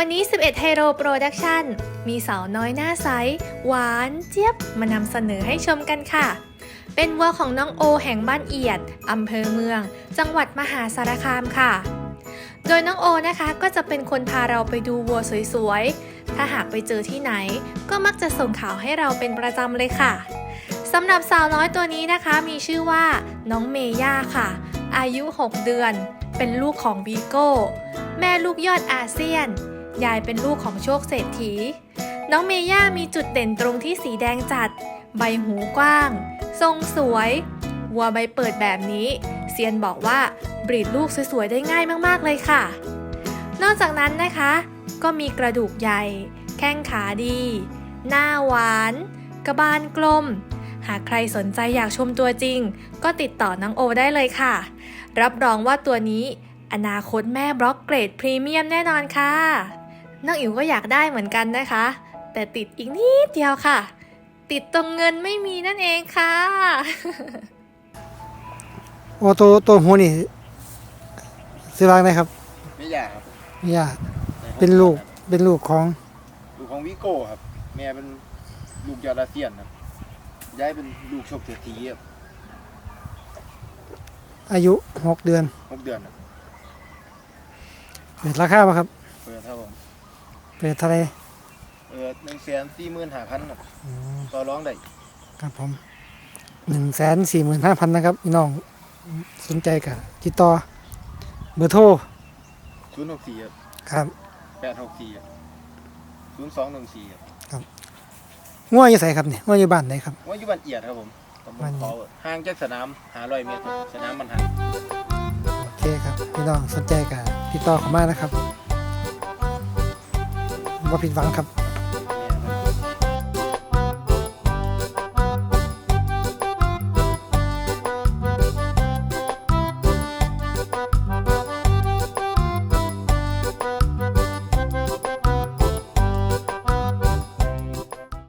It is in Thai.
วันนี้ 11 Hero Production มีสาวน้อยหน้าใส หวานเจี๊ยบ มานำเสนอให้ชมกันค่ะ เป็นวัวของน้องโอแห่งบ้านเอียดอำเภอเมือง จังหวัดมหาสารคามค่ะ โดยน้องโอนะคะก็จะเป็นคนพาเราไปดูวัวสวยๆ ถ้าหากไปเจอที่ไหน ก็มักจะส่งข่าวให้เราเป็นประจำเลยค่ะสำหรับสาวน้อยตัวนี้นะคะ มีชื่อว่าน้องเมย่าค่ะ อายุ 6 เดือน เป็นลูกของบีโก้ แม่ลูกยอดอาเซียน ยายเป็นลูกของโชคเศรษฐี น้องเมย่ามีจุดเด่นตรงที่สีแดงจัด ใบหูกว้าง ทรงสวย วัวใบเปิดแบบนี้เซียนบอกว่าบรีดลูกสวยๆได้ง่ายมากๆเลยค่ะ นอกจากนั้นนะคะ ก็มีกระดูกใหญ่ แข้งขาดี หน้าหวาน กระบาลกลม หากใครสนใจอยากชมตัวจริง ก็ติดต่อน้องโอได้เลยค่ะ รับรองว่าตัวนี้อนาคตแม่บล็อกเกรดพรีเมียมแน่นอนค่ะ น้องอิ๋วก็อยากได้เหมือนกันนะคะ แต่ติดอีกนิดเดียวค่ะ ติดตรงเงินไม่มีนั่นเองค่ะโอ้ตัวตัวหัวนี่ซื้อวางได้ครับไม่ยากครับไม่ยากเป็นลูกเป็นลูกของลูกของวิโก้ครับ แม่เป็นลูกยอดอาเซียนครับย้ายเป็นลูกโชคเศรษฐีครับอายุหกเดือนหกเดือนครับเปิดราคาป่ะครับเปิดครับผม เปิดเท่าไหรเปิดหนึ่งแสนสี่หมื่นห้าพันครับต่อร้องได้ครับผมหนึ่งแสนสี่หมื่นห้าพันนะครับพี่น้องสนใจกับติดต่อเบอร์โทรศูนย์หกสี่ครับครับแปดหกสี่ศูนย์สองหนึ่งสี่ครับง่วอยู่ใส่ครับเนี่ยง่วอยู่บ้านไหนครับว่าอยู่บ้านเอียดครับผมตำบบ้าลนเขาห่างจากสนามหาร้อยเมตรครับสนามมันหันโอเคครับพี่น้องสนใจกับติดต่อเข้ามานะครับ ว่าผิดหวังครับ